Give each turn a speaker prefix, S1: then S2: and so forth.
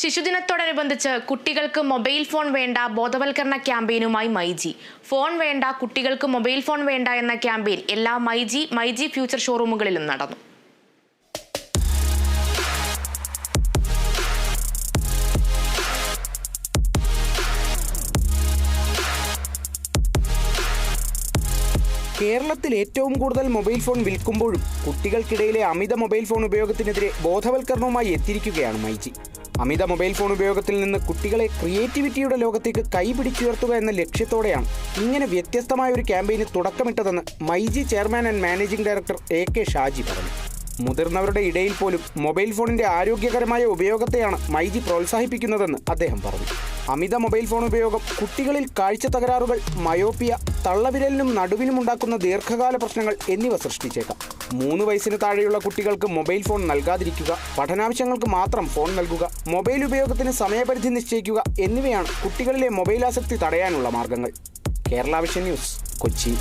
S1: ശിശുദിനത്തോടനുബന്ധിച്ച് കുട്ടികൾക്ക് mobile phone വേണ്ട ബോധവൽക്കരണ ക്യാമ്പയിനുമായി മൈജി. ഫോൺ വേണ്ട കുട്ടികൾക്ക് മൊബൈൽ ഫോൺ വേണ്ട എന്ന ക്യാമ്പയിൻ എല്ലാ മൈജി മൈജി ഫ്യൂച്ചർ ഷോറൂമുകളിലും നടന്നു.
S2: കേരളത്തിൽ ഏറ്റവും കൂടുതൽ മൊബൈൽ ഫോൺ വിൽക്കുമ്പോഴും കുട്ടികൾക്കിടയിലെ അമിത മൊബൈൽ ഫോൺ ഉപയോഗത്തിനെതിരെ ബോധവൽക്കരണവുമായി എത്തിയിരിക്കുകയാണ് മൈജി. അമിത മൊബൈൽ ഫോൺ ഉപയോഗത്തിൽ നിന്ന് കുട്ടികളെ ക്രിയേറ്റിവിറ്റിയുടെ ലോകത്തേക്ക് കൈപിടിച്ചുയർത്തുക എന്ന ലക്ഷ്യത്തോടെയാണ് ഇങ്ങനെ വ്യത്യസ്തമായ ഒരു ക്യാമ്പയിന് തുടക്കമിട്ടതെന്ന് myG chairman and managing director A K Shaji പറഞ്ഞു. മുതിർന്നവരുടെ ഇടയിൽ പോലും മൊബൈൽ ഫോണിന്റെ ആരോഗ്യകരമായ ഉപയോഗത്തെയാണ് മൈജി പ്രോത്സാഹിപ്പിക്കുന്നതെന്ന് അദ്ദേഹം പറഞ്ഞു. അമിത മൊബൈൽ ഫോൺ ഉപയോഗം കുട്ടികളിൽ കാഴ്ച തകരാറുകൾ മയോപ്പിയ തള്ളവിരലിനും നടുവിനും ഉണ്ടാക്കുന്ന ദീർഘകാല പ്രശ്നങ്ങൾ എന്നിവ സൃഷ്ടിച്ചേക്കാം. മൂന്ന് വയസ്സിന് താഴെയുള്ള കുട്ടികൾക്ക് മൊബൈൽ ഫോൺ നൽകാതിരിക്കുക പഠനാവശ്യങ്ങൾക്ക് മാത്രം ഫോൺ നൽകുക മൊബൈൽ ഉപയോഗത്തിന് സമയപരിധി നിശ്ചയിക്കുക എന്നിവയാണ് കുട്ടികളിലെ മൊബൈൽ ആസക്തി തടയാനുള്ള മാർഗങ്ങൾ. Kerala vision news Kochi.